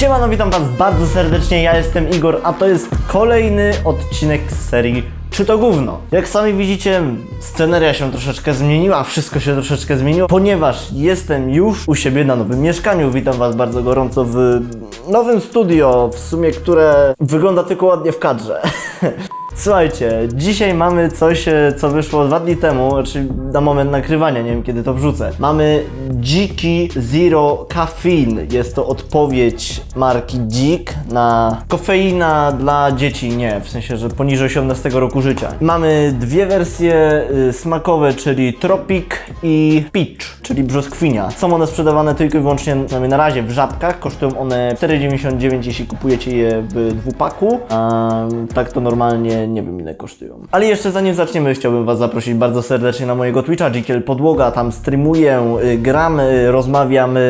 Siemano, witam was bardzo serdecznie, ja jestem Igor, a to jest kolejny odcinek z serii Czy to gówno? Jak sami widzicie, sceneria się troszeczkę zmieniła, wszystko się troszeczkę zmieniło, ponieważ jestem już u siebie na nowym mieszkaniu. Witam was bardzo gorąco w nowym studio, w sumie które wygląda tylko ładnie w kadrze. Słuchajcie, dzisiaj mamy coś, e, co wyszło dwa dni temu, czyli na moment nagrywania, nie wiem kiedy to wrzucę. Mamy Dziki Zero Caffeine. Jest to odpowiedź marki Dzik na kofeina dla dzieci, nie, w sensie, że poniżej 18 roku życia. Mamy dwie wersje y, smakowe, czyli Tropic i Peach, czyli brzoskwinia. Są one sprzedawane tylko i wyłącznie, na razie, w żabkach. Kosztują one 4,99 jeśli kupujecie je w dwupaku, a tak to normalnie nie wiem ile kosztują. Ale jeszcze zanim zaczniemy, chciałbym Was zaprosić bardzo serdecznie na mojego Twitcha, Dzikiel Podłoga, tam streamuję, y, gram, y, rozmawiam, y,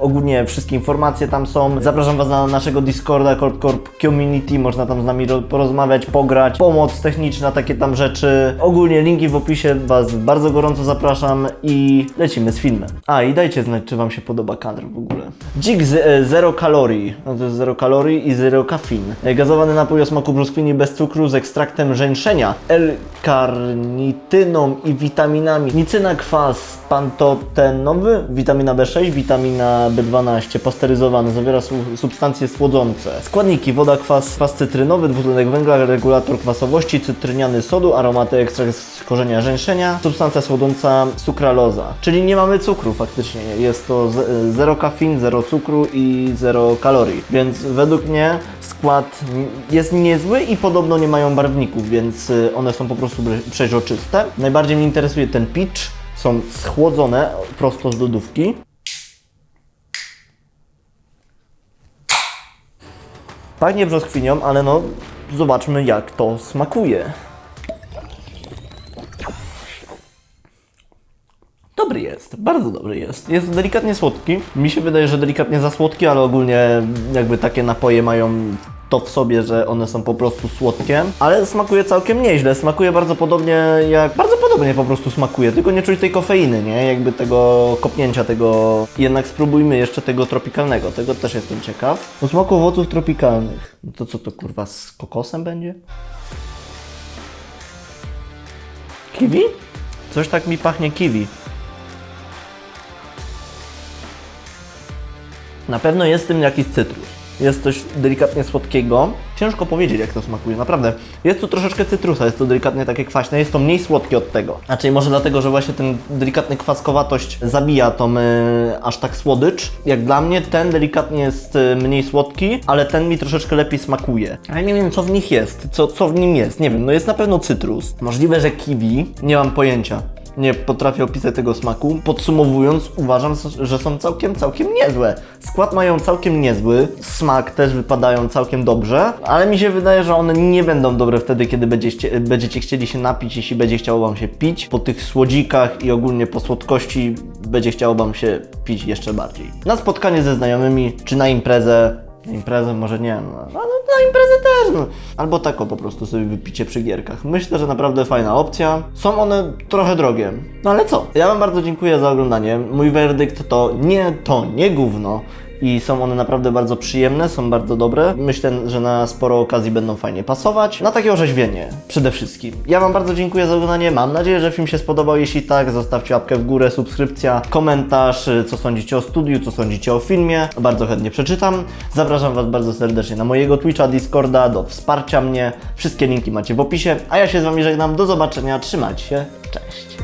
ogólnie wszystkie informacje tam są. Zapraszam Was na naszego Discorda, Corp Corp Community, można tam z nami ro- porozmawiać, pograć, pomoc techniczna, takie tam rzeczy. Ogólnie linki w opisie, Was bardzo gorąco zapraszam i lecimy z filmem. A i dajcie znać, czy Wam się podoba kadr w ogóle. Dzik z, zero kalorii, no to jest zero kalorii i zero kafein. Gazowany napój o smaku brzoskwini bez cukru z ekstraktem żeńszenia, L-karnityną i witaminami. Nicyna kwas pantotenowy, witamina B6, witamina B12, pasteryzowany, zawiera su- substancje słodzące. Składniki, woda, kwas, kwas cytrynowy, dwutlenek węgla, regulator kwasowości, cytryniany sodu, aromaty, ekstrakt z korzenia żeńszenia, substancja słodząca, sukraloza. Czyli nie mamy cukru faktycznie, jest to zero kafein, zero cukru i zero kalorii. Więc według mnie skład jest niezły i podobno nie mają barwników, więc y, one są po prostu przeźroczyste. Najbardziej mnie interesuje ten pitch. Są schłodzone prosto z lodówki. Pachnie brzoskwinią, ale no zobaczmy jak to smakuje. Jest, bardzo dobry jest. Jest delikatnie słodki. Mi się wydaje, że delikatnie za słodki, ale ogólnie jakby takie napoje mają to w sobie, że one są po prostu słodkie. Ale smakuje całkiem nieźle. Smakuje bardzo podobnie jak... Bardzo podobnie po prostu smakuje, tylko nie czuć tej kofeiny, nie? Jakby tego kopnięcia, tego... Jednak spróbujmy jeszcze tego tropikalnego. Tego też jestem ciekaw. O smaku owoców tropikalnych. No to co to kurwa z kokosem będzie? Kiwi? Coś tak mi pachnie kiwi. Na pewno jest w tym jakiś cytrus. Jest coś delikatnie słodkiego. Ciężko powiedzieć, jak to smakuje, naprawdę. Jest tu troszeczkę cytrusa, jest to delikatnie takie kwaśne, jest to mniej słodkie od tego. Znaczy, może dlatego, że właśnie ten delikatny kwaskowatość zabija tą y, aż tak słodycz. Jak dla mnie, ten delikatnie jest y, mniej słodki, ale ten mi troszeczkę lepiej smakuje. Ale nie wiem, co w nich jest, co, co w nim jest. Nie wiem, no jest na pewno cytrus. Możliwe, że kiwi, nie mam pojęcia nie potrafię opisać tego smaku. Podsumowując, uważam, że są całkiem, całkiem niezłe. Skład mają całkiem niezły, smak też wypadają całkiem dobrze, ale mi się wydaje, że one nie będą dobre wtedy, kiedy będziecie, będziecie chcieli się napić, jeśli będzie chciało Wam się pić. Po tych słodzikach i ogólnie po słodkości będzie chciało Wam się pić jeszcze bardziej. Na spotkanie ze znajomymi, czy na imprezę, na imprezę może nie, no, ale na imprezę też, no. Albo tak o po prostu sobie wypicie przy gierkach. Myślę, że naprawdę fajna opcja. Są one trochę drogie, no ale co? Ja Wam bardzo dziękuję za oglądanie. Mój werdykt to nie to, nie gówno. I są one naprawdę bardzo przyjemne, są bardzo dobre. Myślę, że na sporo okazji będą fajnie pasować. Na takie orzeźwienie przede wszystkim. Ja Wam bardzo dziękuję za oglądanie. Mam nadzieję, że film się spodobał. Jeśli tak, zostawcie łapkę w górę, subskrypcja, komentarz, y, co sądzicie o studiu, co sądzicie o filmie. Bardzo chętnie przeczytam. Zapraszam Was bardzo serdecznie na mojego Twitcha, Discorda, do wsparcia mnie. Wszystkie linki macie w opisie. A ja się z Wami żegnam. Do zobaczenia. Trzymajcie się. Cześć.